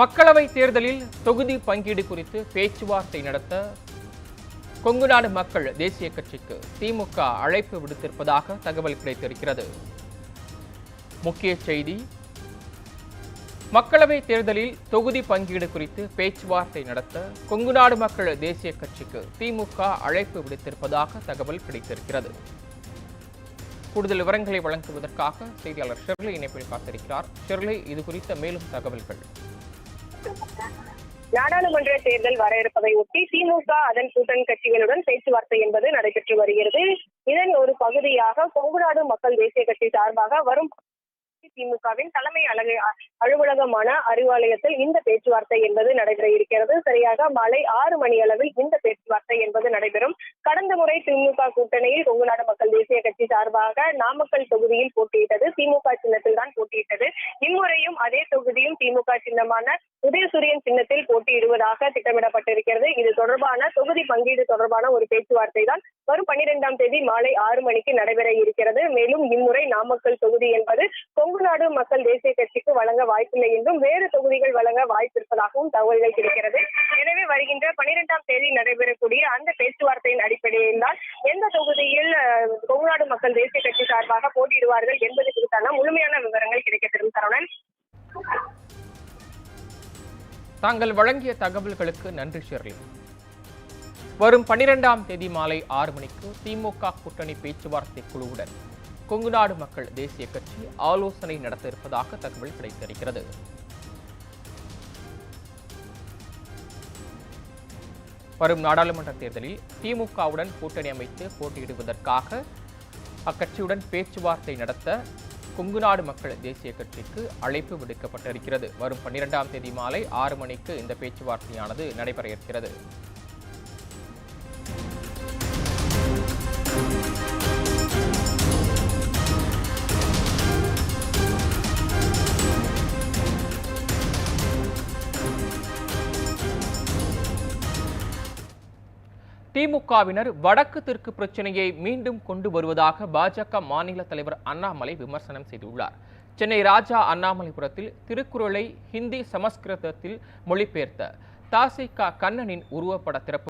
மக்களவை தேர்தலில் தொகுதி பங்கீடு குறித்து பேச்சுவார்த்தை நடத்த கொங்குநாடு மக்கள் தேசிய கட்சிக்கு திமுக அழைப்பு விடுத்திருப்பதாக தகவல் கிடைத்திருக்கிறது. முக்கிய செய்தி மக்களவை தேர்தலில் தொகுதி பங்கீடு குறித்து பேச்சுவார்த்தை நடத்த கொங்குநாடு மக்கள் தேசிய கட்சிக்கு திமுக அழைப்பு விடுத்திருப்பதாக தகவல் கிடைத்திருக்கிறது. கூடுதல் விவரங்களை வழங்குவதற்காக செய்தியாளர் ஷெர்லி இணைப்பில் காத்திருக்கிறார். ஷெர்லி இது குறித்த மேலும் தகவல்கள். நாடாளுமன்ற தேர்தல் வர இருப்பதை ஒட்டி திமுக அதன் கூட்டணி கட்சிகளுடன் பேச்சுவார்த்தை என்பது நடைபெற்று வருகிறது. இதன் ஒரு பகுதியாக கொங்குநாடு மக்கள் தேசிய கட்சி சார்பாக வரும் திமுகவின் தலைமை அலகு அலுவலகமான அறிவாலயத்தில் இந்த பேச்சுவார்த்தை என்பது நடைபெற இருக்கிறது. சரியாக மாலை ஆறு மணி அளவில் இந்த பேச்சுவார்த்தை என்பது நடைபெறும். கடந்த முறை திமுக கூட்டணியில் கொங்குநாடு மக்கள் தேசிய கட்சி சார்பாக நாமக்கல் தொகுதியில் போட்டியிட்டது. திமுக சின்னத்தில் தான் போட்டியிட்டது. இம்முறையும் அதே தொகுதியும் திமுக சின்னமான உதயசூரியன் சின்னத்தில் போட்டியிடுவதாக திட்டமிடப்பட்டிருக்கிறது. இது தொடர்பான தொகுதி பங்கீடு தொடர்பான ஒரு பேச்சுவார்த்தை தான் வரும் பன்னிரெண்டாம் தேதி மாலை ஆறு மணிக்கு நடைபெற இருக்கிறது. மேலும் இம்முறை நாமக்கல் தொகுதி என்பது கொங்குநாடு மக்கள் தேசிய கட்சிக்கு வழங்க வாய்ப்பில்லை என்றும் வேறு தொகுதிகள் வழங்க வாய்ப்பிருப்பதாகவும் தகவல்கள் கிடைக்கிறது. எனவே வருகின்ற பன்னிரெண்டாம் தேதி நடைபெறக்கூடிய அந்த பேச்சுவார்த்தையின் அடிப்படையில் தான் எந்த தொகுதியில் அஹ், கொங்குநாடு மக்கள் தேசிய கட்சி சார்பாக போட்டியிடுவார்கள் என்பது குறித்தான முழுமையான விவரங்கள் கிடைக்கப்பெறும் தருணன் தாங்கள் வழங்கிய தகவல்களுக்கு நன்றி ஷெர்லி வரும் பனிரெண்டாம் தேதி மாலை ஆறு மணிக்கு திமுக கூட்டணி பேச்சுவார்த்தை குழுவுடன் கொங்குநாடு மக்கள் தேசிய கட்சி ஆலோசனை நடத்த இருப்பதாக தகவல் கிடைத்திருக்கிறது. வரும் நாடாளுமன்ற தேர்தலில் திமுகவுடன் கூட்டணி அமைத்து போட்டியிடுவதற்காக அக்கட்சியுடன் பேச்சுவார்த்தை நடத்த கொங்குநாடு மக்கள் தேசிய கட்சிக்கு அழைப்பு விடுக்கப்பட்டிருக்கிறது. வரும் பன்னிரெண்டாம் தேதி மாலை ஆறு மணிக்கு இந்த பேச்சுவார்த்தையானது நடைபெற இருக்கிறது. திமுகவினர் வடக்கு தெற்கு பிரச்சனையை மீண்டும் கொண்டு வருவதாக பாஜக மாநில தலைவர் அண்ணாமலை விமர்சனம் செய்துள்ளார். சென்னை ராஜா அண்ணாமலைபுரத்தில் திருக்குறளை ஹிந்தி சமஸ்கிருதத்தில் மொழிபெயர்த்த தாசிகா கண்ணனின் உருவப்பட திறப்பு